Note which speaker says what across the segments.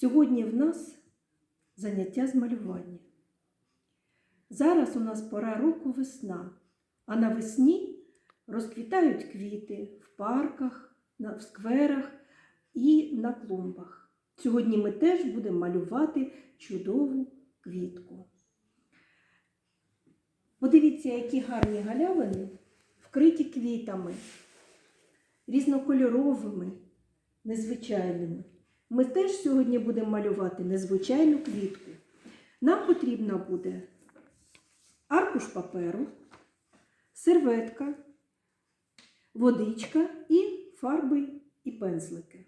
Speaker 1: Сьогодні в нас заняття з малювання. Зараз у нас пора року весна, а навесні розквітають квіти в парках, в скверах і на клумбах. Сьогодні ми теж будемо малювати чудову квітку. Подивіться, які гарні галявини вкриті квітами, різнокольоровими, незвичайними. Ми теж сьогодні будемо малювати незвичайну квітку. Нам потрібна буде аркуш паперу, серветка, водичка і фарби і пензлики.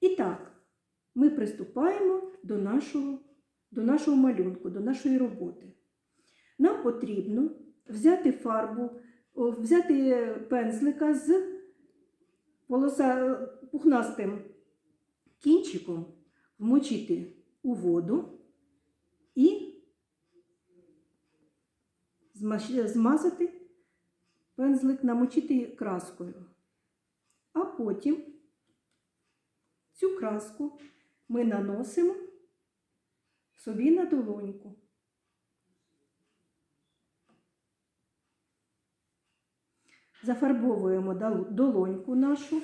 Speaker 1: І так, ми приступаємо до нашого, до нашого малюнку, до нашої роботи. Нам потрібно взяти фарбу, взяти пензлика з полоса пухнастим кінчиком, вмочити у воду і змазати пензлик, намочити краскою. А потім цю краску ми наносимо собі на долоньку. Зафарбовуємо долоньку нашу.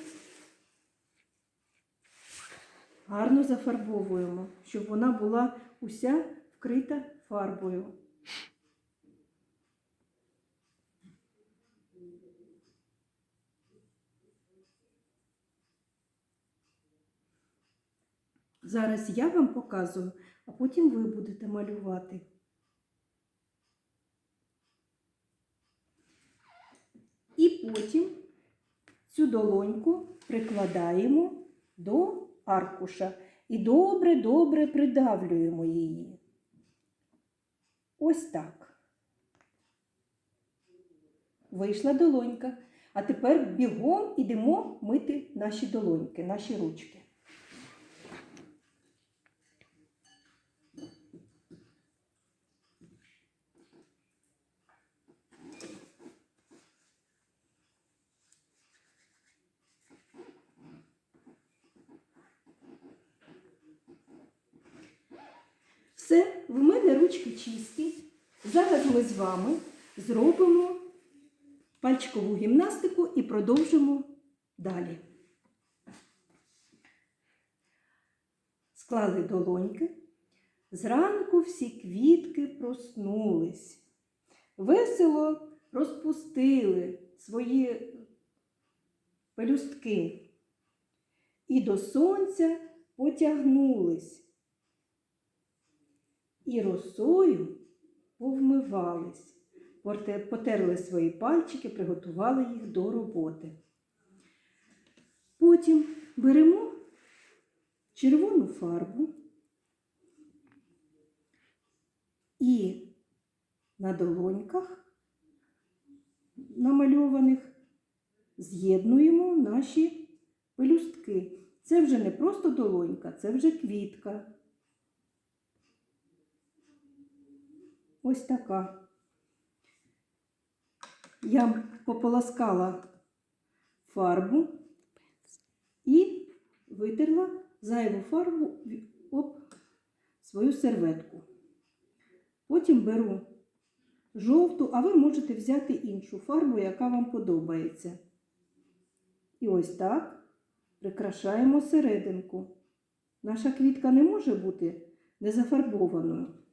Speaker 1: Гарно зафарбовуємо, щоб вона була уся вкрита фарбою. Зараз я вам показую, а потім ви будете малювати. І потім цю долоньку прикладаємо аркуша і добре-добре придавлюємо її. Ось так. Вийшла долонька. А тепер бігом ідемо мити наші долоньки, наші ручки. Все, в мене ручки чисті. Зараз ми з вами зробимо пальчикову гімнастику і продовжимо далі. Склали долоньки. Зранку всі квітки проснулись. Весело розпустили свої пелюстки і до сонця потягнулись і росою повмивались, потерли свої пальчики, приготували їх до роботи. Потім беремо червону фарбу і на долоньках намальованих з'єднуємо наші пелюстки. Це вже не просто долонька, це вже квітка. Ось така. Я пополоскала фарбу і витерла зайву фарбу об свою серветку. Потім беру жовту, а ви можете взяти іншу фарбу, яка вам подобається. І ось так прикрашаємо серединку. Наша квітка не може бути незафарбованою.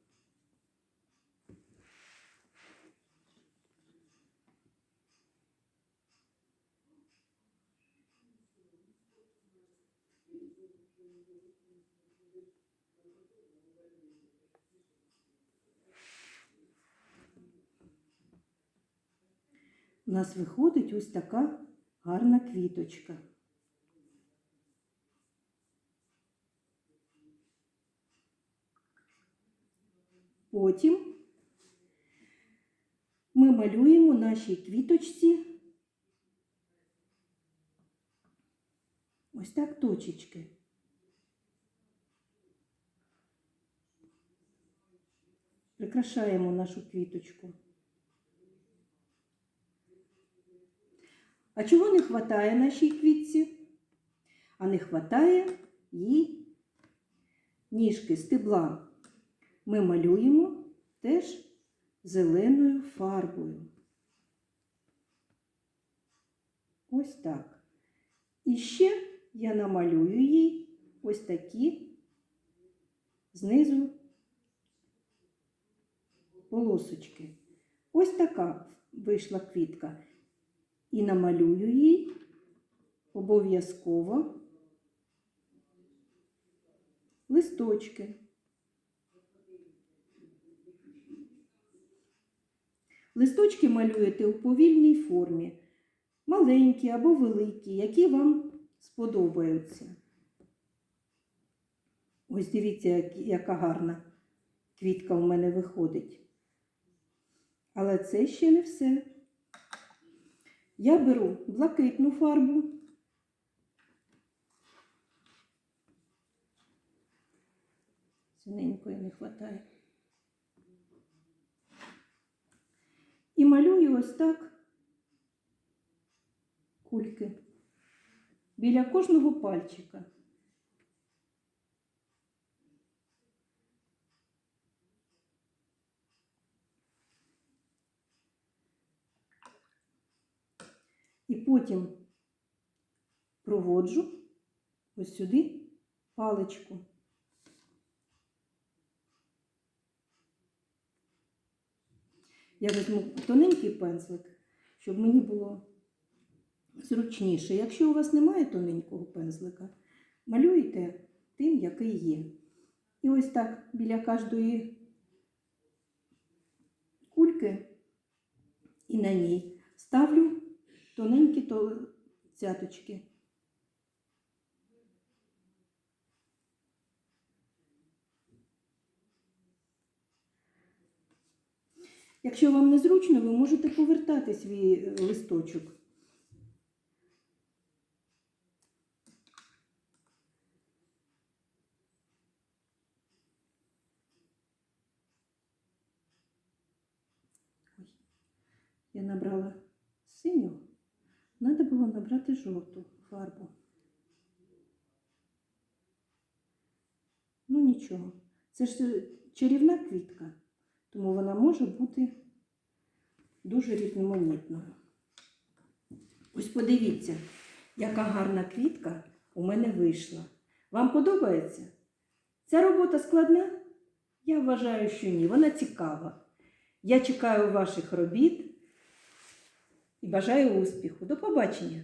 Speaker 1: У нас виходить ось така гарна квіточка. Потім ми малюємо нашій квіточці ось так точечки. Прикрашаємо нашу квіточку. А чого не вистачає нашій квітці? А не вистачає їй ніжки стебла ми малюємо теж зеленою фарбою. Ось так. І ще я намалюю їй ось такі знизу полосочки. Ось така вийшла квітка. І намалюю їй обов'язково листочки. Листочки малюєте у повільній формі, маленькі або великі, які вам сподобаються. Ось дивіться, яка гарна квітка у мене виходить. Але це ще не все. Я беру блакитну фарбу. Синенької не вистачає. І малюю ось так кульки біля кожного пальчика. І потім проводжу ось сюди паличку. Я візьму тоненький пензлик, щоб мені було зручніше. Якщо у вас немає тоненького пензлика, малюйте тим, який є. І ось так біля кожної кульки і на ній ставлю тоненькі то- цяточки. Якщо вам незручно, ви можете повертати свій е, листочок. Ой, я набрала синю, треба було набрати жовту фарбу. Ну нічого, це ж е, чарівна квітка, тому вона може бути дуже різноманітною. Ось подивіться, яка гарна квітка у мене вийшла. Вам подобається? Ця робота складна? Я вважаю, що ні. Вона цікава. Я чекаю ваших робіт і бажаю успіху. До побачення!